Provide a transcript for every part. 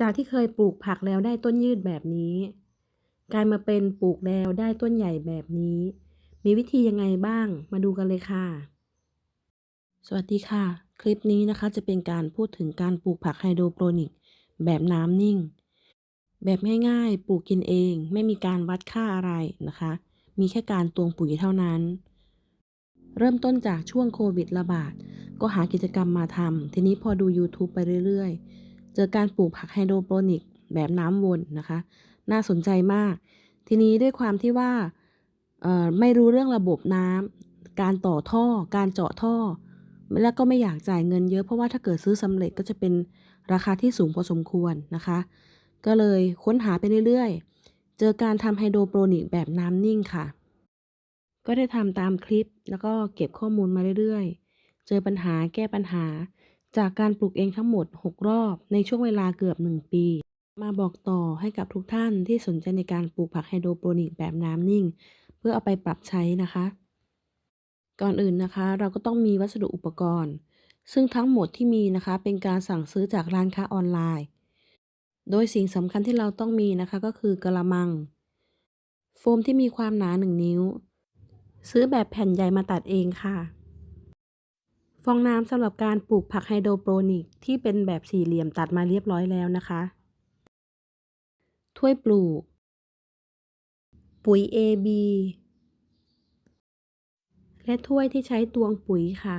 จากที่เคยปลูกผักแล้วได้ต้นยืดแบบนี้กลายมาเป็นปลูกแล้วได้ต้นใหญ่แบบนี้ มีวิธียังไงบ้างมาดูกันเลยค่ะ สวัสดีค่ะ คลิปนี้นะคะจะเป็นการพูดถึงการปลูกผักไฮโดรโปรนิก แบบน้ำนิ่ง แบบง่ายๆ ปลูกกินเอง ไม่มีการวัดค่าอะไรนะคะ มีแค่การตวงปุ๋ยเท่านั้น เริ่มต้นจากช่วงโควิดระบาด ก็หากิจกรรมมาทำทีนี้พอดู YouTube ไปเรื่อยๆ เจอการปลูกผักไฮโดรโปรนิก แบบน้ำวนนะคะ น่าสนใจมาก ทีนี้ด้วยความที่ว่าไม่รู้เรื่องระบบน้ำการต่อท่อ การเจาะท่อ แล้วก็ไม่อยากจ่ายเงินเยอะเพราะว่าถ้าเกิดซื้อสำเร็จก็จะเป็นราคาที่สูงพอสมควรนะคะ ก็เลยค้นหาไปเรื่อยๆ เจอการทำไฮโดรโปรนิกแบบน้ำนิ่งค่ะ ก็ได้ทำตามคลิปแล้วก็เก็บข้อมูลมาเรื่อยๆ เจอปัญหาแก้ปัญหา จากการปลูกเองทั้งหมด 6 รอบในช่วงเวลาเกือบ 1 ปี มาบอกต่อให้กับทุกท่านที่สนใจในการปลูกผักไฮโดรโปรนิกแบบน้ำนิ่ง เพื่อเอาไปปรับใช้นะคะ ก่อนอื่นนะคะ เราก็ต้องมีวัสดุอุปกรณ์ ซึ่งทั้งหมดที่มีนะคะเป็นการสั่งซื้อจากร้านค้าออนไลน์ โดยสิ่งสำคัญที่เราต้องมีนะคะก็คือกระมัง โฟมที่มีความหนา 1 นิ้ว ซื้อแบบแผ่นใหญ่มาตัดเองค่ะ ฟองน้ำสำหรับการปลูกผักไฮโดรโปรนิกที่เป็นแบบสี่เหลี่ยมตัดมาเรียบร้อยแล้วนะคะ ถ้วยปลูก ปุ๋ย AB และถ้วยที่ใช้ตวงปุ๋ยค่ะ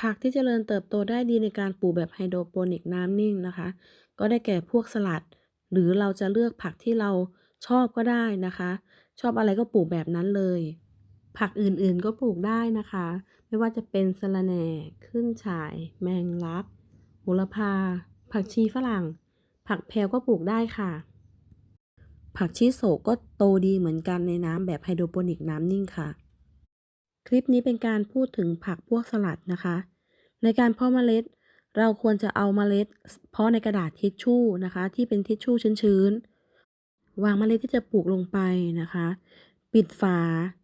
ผักที่เจริญเติบโตได้ดีในการปลูกแบบไฮโดรโปรนิกน้ำนิ่งนะคะ ก็ได้แก่พวกสลัด หรือเราจะเลือกผักที่เราชอบก็ได้นะคะ ชอบอะไรก็ปลูกแบบนั้นเลย ผักอื่นๆก็ปลูกได้นะคะ ไม่ว่าจะเป็นสะระแหน่ขึ้นฉ่าย แมงลักโหระพา ผักชีฝรั่ง ผักแพรวก็ปลูกได้ค่ะ ผักชีโศกก็โตดีเหมือนกันในน้ำแบบไฮโดรโปนิกน้ำนิ่งค่ะ คลิปนี้เป็นการพูดถึงผักพวกสลัดนะคะ ในการเพาะเมล็ด เราควรจะเอาเมล็ด เพาะในกระดาษทิชชู่นะคะ ที่เป็นทิชชู่ชื้นๆวางเมล็ดที่จะปลูกลงไปนะคะ ปิดฝา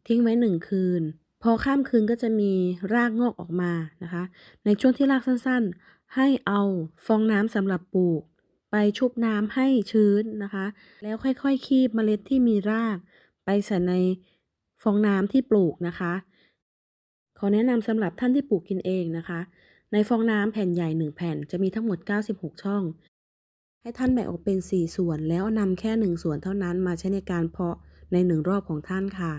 ทิ้งไว้หนึ่งคืน พอข้ามคืนก็จะมีรากงอกออกมานะคะ ในช่วงที่รากสั้นๆ ให้เอาฟองน้ำสำหรับปลูก ไปชุบน้ำให้ชื้นนะคะ แล้วค่อยๆ คีบเมล็ดที่มีราก ไปใส่ในฟองน้ำที่ปลูกนะคะ ขอแนะนำสำหรับท่านที่ปลูกกินเองนะคะ ในฟองน้ำแผ่นใหญ่ 1 แผ่นจะมีทั้งหมด 96 ช่อง ให้ท่านแบ่งออกเป็น 4 ส่วนแล้วนำแค่ 1 ส่วนเท่านั้นมาใช้ในการเพาะ ใน1รอบของท่านค่ะ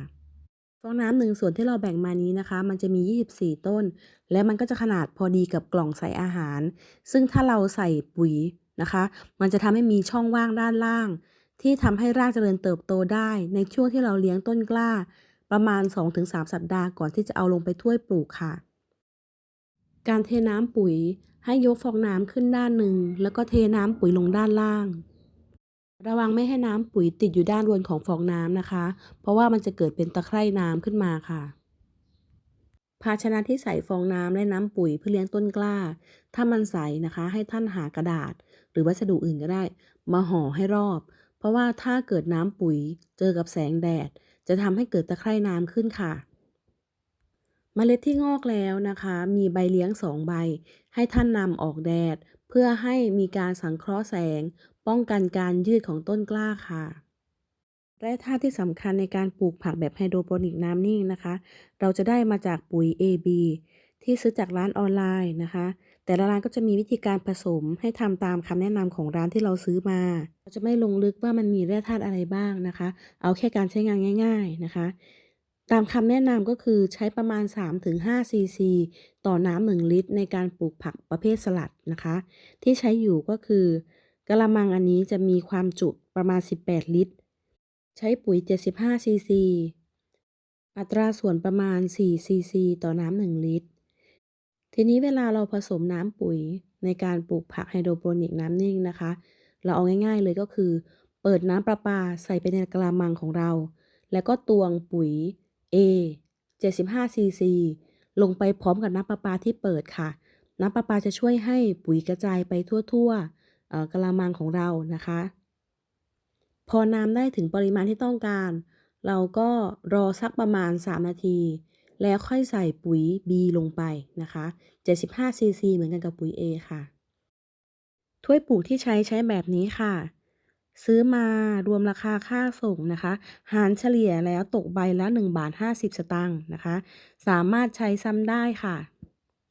ฟองน้ำหนึ่งส่วนที่เราแบ่งมานี้นะคะ มันจะมี 24 ต้น และมันก็จะขนาดพอดีกับกล่องใส่อาหาร ซึ่งถ้าเราใส่ปุ๋ยนะคะ มันจะทำให้มีช่องว่างด้านล่าง ที่ทำให้รากเจริญเติบโตได้ในช่วงที่เราเลี้ยงต้นกล้า ประมาณ 2-3 สัปดาห์ก่อนที่จะเอาลงไปถ้วยปลูกค่ะ การเทน้ำปุ๋ยให้ยกฟองน้ำขึ้นด้านหนึ่งแล้วก็เทน้ำปุ๋ยลงด้านล่าง ระวังไม่ให้น้ำปุ๋ยติดอยู่ด้านบนของฟองน้ำนะคะ เพราะว่ามันจะเกิดเป็นตะไคร่น้ำขึ้นมาค่ะ ภาชนะที่ใส่ฟองน้ำและน้ำปุ๋ยเพื่อเลี้ยงต้นกล้า ถ้ามันใสนะคะ ให้ท่านหากระดาษ หรือวัสดุอื่นก็ได้ มาห่อให้รอบ เพราะว่าถ้าเกิดน้ำปุ๋ยเจอกับแสงแดด จะทำให้เกิดตะไคร่น้ำขึ้นค่ะเมล็ดที่งอกแล้วนะคะ มีใบเลี้ยงสองใบ ให้ท่านนำออกแดด เพื่อให้มีการสังเคราะห์แสง ป้องกันการยืดของต้นกล้าค่ะแร่ธาตุที่สำคัญในการปลูกผักแบบไฮโดรโปนิกน้ำนิ่งนะคะ เราจะได้มาจากปุ๋ย AB ที่ซื้อจากร้านออนไลน์นะคะ แต่ละร้านก็จะมีวิธีการผสมให้ทำตามคำแนะนำของร้านที่เราซื้อมา เราจะไม่ลงลึกว่ามันมีแร่ธาตุอะไรบ้างนะคะ เอาแค่การใช้งานง่าย ๆนะคะตามคำแนะนำก็คือใช้ประมาณ 3-5 ซีซี ต่อน้ำ 1 ลิตร ในการปลูกผักประเภทสลัดนะคะ ที่ใช้อยู่ก็คือ กระมังอันนี้จะมีความจุประมาณ 18 ลิตร ใช้ปุ๋ย 75 ซีซี อัตราส่วนประมาณ 4 ซีซี ต่อน้ำ 1 ลิตร ทีนี้เวลาเราผสมน้ำปุ๋ยในการปลูกผักไฮโดรโปรนิกน้ำนิ่งนะคะ เราเอาง่าย ๆเลยก็คือ เปิดน้ำประปาใส่ไปในกระมังของเรา แล้วก็ตวงปุ๋ย A 75 ซีซี ลงไปพร้อมกับน้ำประปาที่เปิดค่ะ น้ำประปาจะช่วยให้ปุ๋ยกระจายไปทั่วๆ กระมังของเรานะคะ พอน้ำได้ถึงปริมาณที่ต้องการ เราก็รอสักประมาณ 3 นาที แล้วค่อยใส่ปุ๋ย B ลงไปนะคะ75ซีซีเหมือนกันกับปุ๋ย A ค่ะ ถ้วยปลูกที่ใช้ใช้แบบนี้ค่ะ ซื้อมารวมราคาค่าส่งนะคะ หารเฉลี่ยแล้วตกใบละ1บาท50 สตางค์นะคะ สามารถใช้ซ้ำได้ค่ะ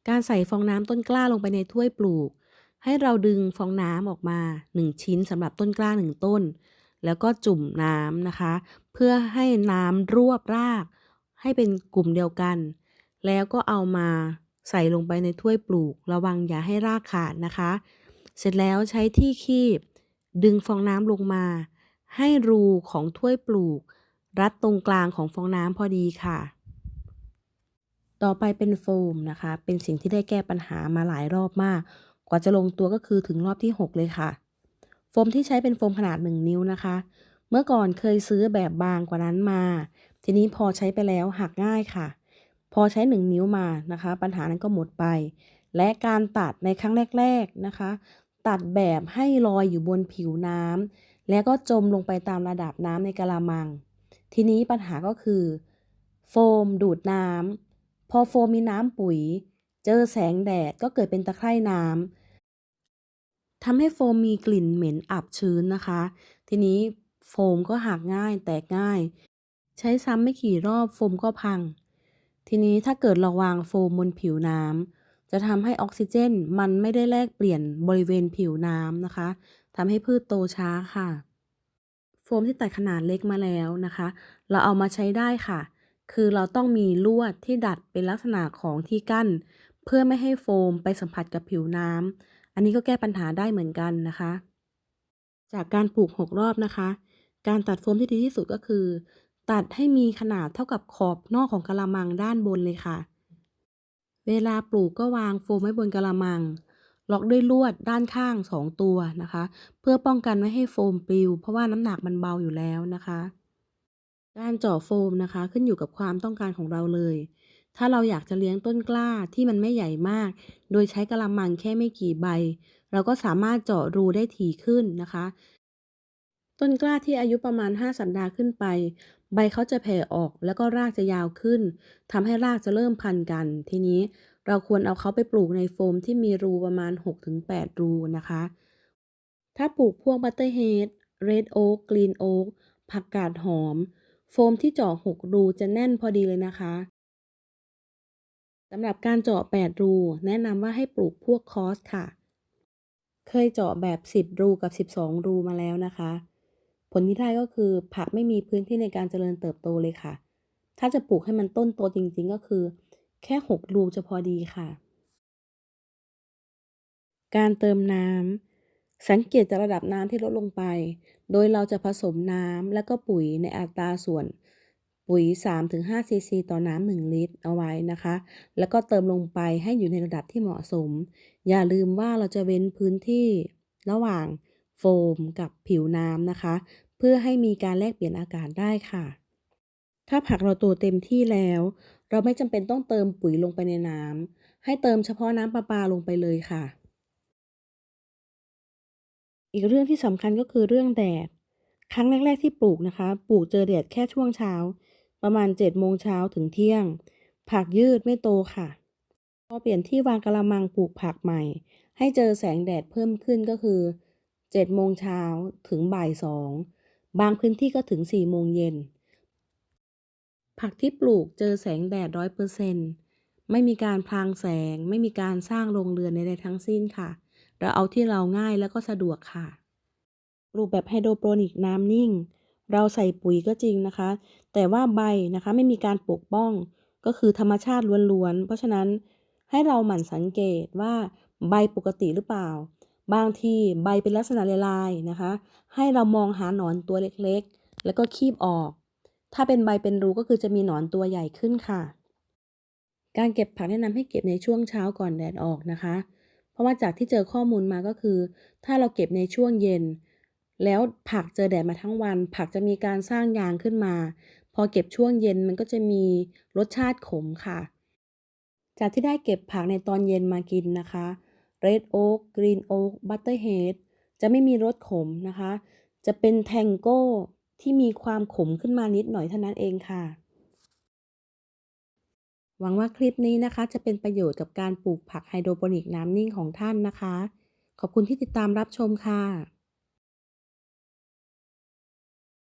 การใส่ฟองน้ำต้นกล้าลงไปในถ้วยปลูก ให้เราดึงฟองน้ำออกมา 1 ชิ้นสำหรับต้นกล้า 1 ต้น แล้วก็จุ่มน้ำนะคะ เพื่อให้น้ำรวบราก ให้เป็นกลุ่มเดียวกัน แล้วก็เอามาใส่ลงไปในถ้วยปลูก ระวังอย่าให้รากขาดนะคะ เสร็จแล้วใช้ที่คีบ ดึงฟองน้ำลงมา ให้รูของถ้วยปลูก รัดตรงกลางของฟองน้ำพอดีค่ะ ต่อไปเป็นโฟมนะคะ เป็นสิ่งที่ได้แก้ปัญหามาหลายรอบมาก กว่าจะลงตัวก็คือถึงรอบที่ 6 เลยค่ะ โฟมที่ใช้เป็นโฟมขนาด 1 นิ้วนะคะ เมื่อก่อนเคยซื้อแบบบางกว่านั้นมา ทีนี้พอใช้ไปแล้วหักง่ายค่ะ พอใช้ 1 นิ้วมานะคะ ปัญหานั้นก็หมดไป และการตัดในครั้งแรก ๆนะคะ ตัดแบบให้ลอยอยู่บนผิวน้ำแล้วก็จมลงไปตามระดับน้ำในกะละมัง ทีนี้ปัญหาก็คือ โฟมดูดน้ำพอโฟมมีน้ำปุ๋ย เจอแสงแดดก็เกิดเป็นตะไคร่น้ำทำให้โฟมมีกลิ่นเหม็นอับชื้นนะคะ ทีนี้โฟมก็หักง่ายแตกง่าย ใช้ซ้ำไม่กี่รอบโฟมก็พัง ทีนี้ถ้าเกิดเราวางโฟมบนผิวน้ำจะทำให้ออกซิเจนมันไม่ได้แลกเปลี่ยนบริเวณผิวน้ำนะคะทำให้พืชโตช้าค่ะ โฟมที่ตัดขนาดเล็กมาแล้วนะคะ เราเอามาใช้ได้ค่ะ คือเราต้องมีลวดที่ดัดเป็นลักษณะของที่กั้น เพื่อไม่ให้โฟมไปสัมผัสกับผิวน้ำอันนี้ก็แก้ปัญหาได้เหมือนกันนะคะ จากการปลูก 6 รอบนะคะ การตัดโฟมที่ดีที่สุดก็คือ ตัดให้มีขนาดเท่ากับขอบนอกของกะละมังด้านบนเลยค่ะ เวลาปลูกก็วางโฟมไว้บนกะละมัง ล็อกด้วยลวดด้านข้าง 2 ตัวนะคะ เพื่อป้องกันไม่ให้โฟมปลิว เพราะว่าน้ำหนักมันเบาอยู่แล้วนะคะ การเจาะโฟมนะคะ ขึ้นอยู่กับความต้องการของเราเลย ถ้าเราอยากจะเลี้ยงต้นกล้าที่มันไม่ใหญ่มาก โดยใช้กะละมังแค่ไม่กี่ใบ เราก็สามารถเจาะรูได้ถี่ขึ้นนะคะ ต้นกล้าที่อายุประมาณ 5 สัปดาห์ขึ้นไป ใบเขาจะแผ่ออกแล้วก็รากจะยาวขึ้นทำให้รากจะเริ่มพันกัน ทีนี้เราควรเอาเขาไปปลูกในโฟมที่มีรูประมาณ 6-8 รูนะคะ ถ้าปลูกพวกบัตเตอร์เฮดเรดโอ๊กกรีนโอ๊กผักกาดหอม โฟมที่เจาะ6รูจะแน่นพอดีเลยนะคะ สำหรับการเจาะ 8 รู แนะนำว่าให้ปลูกพวกคอสค่ะ เคยเจาะแบบ 10 รูกับ 12 รูมาแล้วนะคะ ผลที่ได้ก็คือผักไม่มีพื้นที่ในการเจริญเติบโตเลยค่ะ ถ้าจะปลูกให้มันต้นโตจริงๆ ก็คือ แค่ 6 รูจะพอดีค่ะ การเติมน้ำสังเกตจากระดับน้ำที่ลดลงไป โดยเราจะผสมน้ำและก็ปุ๋ยในอัตราส่วน ปุ๋ย 3-5 ซีซี ต่อน้ำ1ลิตรเอาไว้นะคะ แล้วก็เติมลงไปให้อยู่ในระดับที่เหมาะสม อย่าลืมว่าเราจะเว้นพื้นที่ระหว่างโฟมกับผิวน้ำนะคะ เพื่อให้มีการแลกเปลี่ยนอากาศได้ค่ะ ถ้าผักเราโตเต็มที่แล้ว เราไม่จำเป็นต้องเติมปุ๋ยลงไปในน้ำให้เติมเฉพาะน้ำประปาลงไปเลยค่ะ อีกเรื่องที่สำคัญก็คือเรื่องแดดครั้งแรก ๆ ที่ปลูกนะคะ ปลูกเจอแดดแค่ช่วงเช้า ประมาณ7โมงเช้าถึงเที่ยง ผักยืดไม่โตค่ะ พอเปลี่ยนที่วางกะละมังปลูกผักใหม่ ให้เจอแสงแดดเพิ่มขึ้นก็คือ7โมงเช้าถึงบ่าย2บางพื้นที่ก็ถึง4โมงเย็น ผักที่ปลูกเจอแสงแดดร้อยเปอร์เซ็นต์ไม่มีการพรางแสง ไม่มีการสร้างโรงเรือนใดๆทั้งสิ้นค่ะ เราเอาที่เราง่ายแล้วก็สะดวกค่ะปลูกแบบไฮโดรโปรนิกน้ำนิ่ง เราใส่ปุ๋ยก็จริงนะคะ แต่ว่าใบนะคะไม่มีการปกป้องก็คือธรรมชาติล้วนๆ เพราะฉะนั้นให้เราหมั่นสังเกตว่าใบปกติหรือเปล่า บางทีใบเป็นลักษณะลายๆนะคะ ให้เรามองหาหนอนตัวเล็กๆ แล้วก็คีบออก ถ้าเป็นใบเป็นรูก็คือจะมีหนอนตัวใหญ่ขึ้นค่ะ การเก็บผักแนะนำให้เก็บในช่วงเช้าก่อนแดดออกนะคะ เพราะว่าจากที่เจอข้อมูลมาก็คือ ถ้าเราเก็บในช่วงเย็น แล้วผักเจอแดดมาทั้งวัน ผักจะมีการสร้างยางขึ้นมา พอเก็บช่วงเย็นมันก็จะมีรสชาติขมค่ะ จากที่ได้เก็บผักในตอนเย็นมากินนะคะ Red Oak Green Oak Butterhead จะไม่มีรสขมนะคะ จะเป็นแทงโก้ที่มีความขมขึ้นมานิดหน่อยเท่านั้นเองค่ะ หวังว่าคลิปนี้นะคะ จะเป็นประโยชน์กับการปลูกผักไฮโดรโปนิกน้ำนิ่งของท่านนะคะ ขอบคุณที่ติดตามรับชมค่ะ